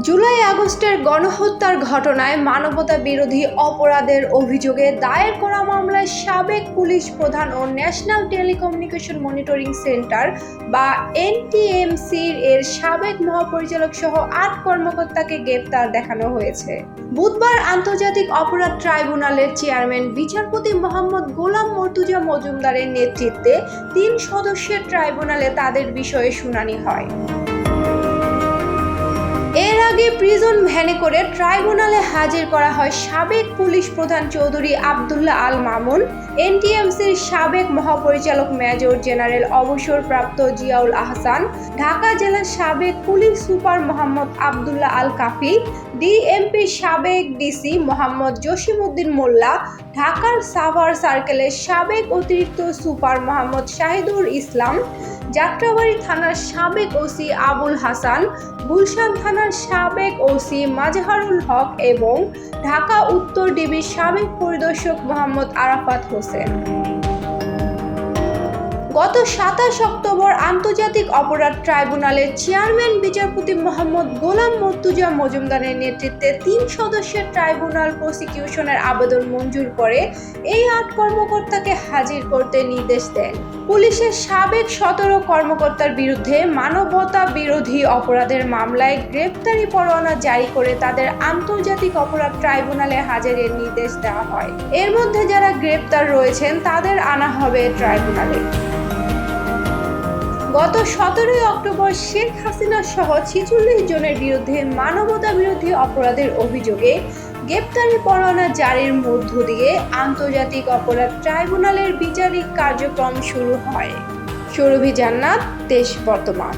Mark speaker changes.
Speaker 1: জুলাই আগস্টের গণহত্যার ঘটনায় মানবতা বিরোধী অপরাধের অভিযোগে দায়ের করা মামলায় সাবেক পুলিশ প্রধান ও ন্যাশনাল টেলিকমিউনিকেশন মনিটরিং সেন্টার বা এনটিএমসির এর সাবেক মহাপরিচালক সহ আট কর্মকর্তাকে গ্রেপ্তার দেখানো হয়েছে। বুধবার আন্তর্জাতিক অপরাধ ট্রাইব্যুনালের চেয়ারম্যান, বিচারপতি মোহাম্মদ গোলাম মর্তুজা মজুমদারের নেতৃত্বে তিন সদস্যের ট্রাইব্যুনালে তাদের বিষয়ে শুনানি হয়। আগে প্রিজন ভ্যানে করে ট্রাইব্যুনালে হাজির করা হয় সাবেক পুলিশ প্রধান চৌধুরী আবদুল্লাহ আল মামুন এনটিএমসির সাবেক মহাপরিচালক মেজর জেনারেল অবসরপ্রাপ্ত জিয়াউল আহসান, ঢাকা জেলার সাবেক পুলিশ সুপার মোহাম্মদ আবদুল্লাহ আল কাফি ডিএমপির সাবেক ডিসি মোহাম্মদ জসিমউদ্দিন মোল্লা, ঢাকার সাভার সার্কেলের সাবেক অতিরিক্ত সুপার মোহাম্মদ শাহিদুর ইসলাম যাত্রাবাড়ি থানার সাবেক ওসি আবুল হাসান, গুলশান থানার সাবেক ওসি মাজহারুল হক এবং ঢাকা উত্তর ডিবির সাবেক পরিদর্শক মোহাম্মদ আরাফাত হোসেন। গত সাতাশ অক্টোবর আন্তর্জাতিক অপরাধ ট্রাইব্যুনালের চেয়ারম্যান বিচারপতি মোহাম্মদ গোলাম মর্তুজা মজুমদারের নেতৃত্বে তিন সদস্যের ট্রাইব্যুনাল প্রসিকিউশনের আবেদন মঞ্জুর করে এই আট কর্মকর্তাকে হাজির করতে নির্দেশ দেন। পুলিশের সাবেক সতেরো কর্মকর্তার বিরুদ্ধে মানবতা বিরোধী অপরাধের মামলায় গ্রেপ্তারি পরোয়ানা জারি করে তাদের আন্তর্জাতিক অপরাধ ট্রাইব্যুনালে হাজারের নির্দেশ দেওয়া হয়। এর মধ্যে যারা গ্রেপ্তার রয়েছেন, তাদের আনা হবে ট্রাইব্যুনালে। গত সতেরোই অক্টোবর শেখ হাসিনা সহ ছিচল্লিশ জনের বিরুদ্ধে মানবতা বিরোধী অপরাধের অভিযোগে গ্রেপ্তারি পরোয়ানা জারির মধ্য দিয়ে আন্তর্জাতিক অপরাধ ট্রাইব্যুনালের বিচারিক কার্যক্রম শুরু হয়। সুরভি জান্নাত, দেশ বর্তমান।